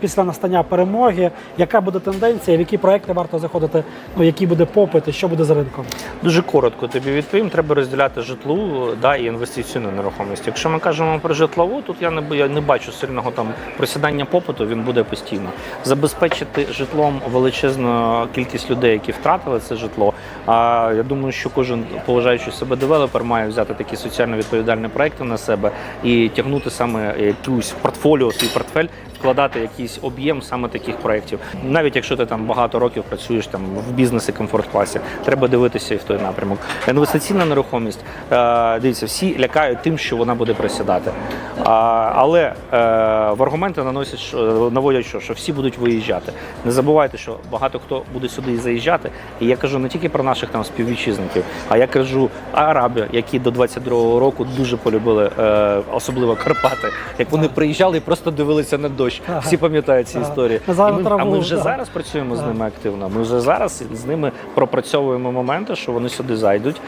Після настання перемоги, яка буде тенденція, в які проекти варто заходити, ну який буде попит і що буде з ринком? Дуже коротко тобі відповім. Треба розділяти житлу да, і інвестиційну нерухомість. Якщо ми кажемо про житлову, тут я не я не бачу сильного там просідання попиту. Він буде постійно. Забезпечити житлом величезну кількість людей, які втратили це житло. А я думаю, що кожен поважаючий себе девелопер має взяти такі соціально відповідальні проекти на себе і тягнути саме якусь портфоліо, свій портфель, вкладати якийсь об'єм саме таких проєктів. Навіть якщо ти там багато років працюєш там в бізнесі комфорт-класі, треба дивитися і в той напрямок. Інвестиційна нерухомість, е, дивіться, всі лякають тим, що вона буде присідати. Але е, в аргументи наносять, наводять, що, що всі будуть виїжджати. Не забувайте, що багато хто буде сюди і заїжджати. І я кажу не тільки про наших там співвітчизників, а я кажу араби, які до 22-го року дуже полюбили, е, особливо Карпати. Як вони приїжджали і просто дивилися на дощ. Всі пам'ятають ці історії. І ми, а ми вже зараз працюємо з ними активно. Ми вже зараз з ними пропрацьовуємо моменти, що вони сюди зайдуть.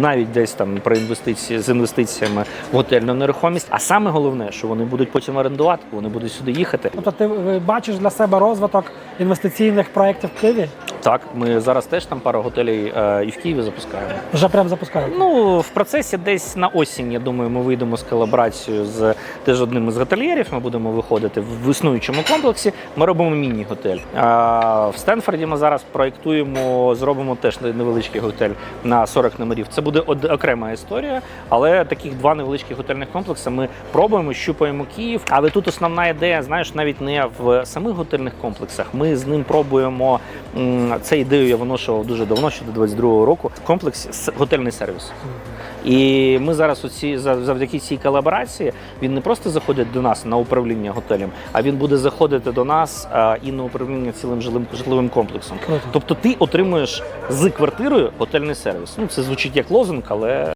Навіть десь там про інвестиції з інвестиціями в готельну нерухомість. А саме головне, що вони будуть потім орендувати, вони будуть сюди їхати. Тобто ти бачиш для себе розвиток інвестиційних проєктів в Києві? Так, ми зараз теж там пару готелей е, і в Києві запускаємо. Вже прям запускають. Ну, в процесі десь на осінь, я думаю, ми вийдемо з колаборацією з теж одним із готельєрів. Ми будемо виходити в існуючому комплексі. Ми робимо міні-готель. А в Стенфорді ми зараз проєктуємо, зробимо теж невеличкий готель на 40 номерів. Це буде окрема історія, але таких два невеличкі готельних комплекси ми пробуємо, щупаємо Київ. Але тут основна ідея, знаєш, навіть не в самих готельних комплексах. Ми з ним пробуємо м, це ідею. Я виношував дуже давно, ще до 22-го року. Комплекс готельний сервіс. І ми зараз оці зав- завдяки цій колаборації він не просто заходить до нас на управління готелем, а він буде заходити до нас і на управління цілим жилим житловим комплексом. Тобто ти отримуєш з квартирою готельний сервіс. Ну це звучить як лозунг, але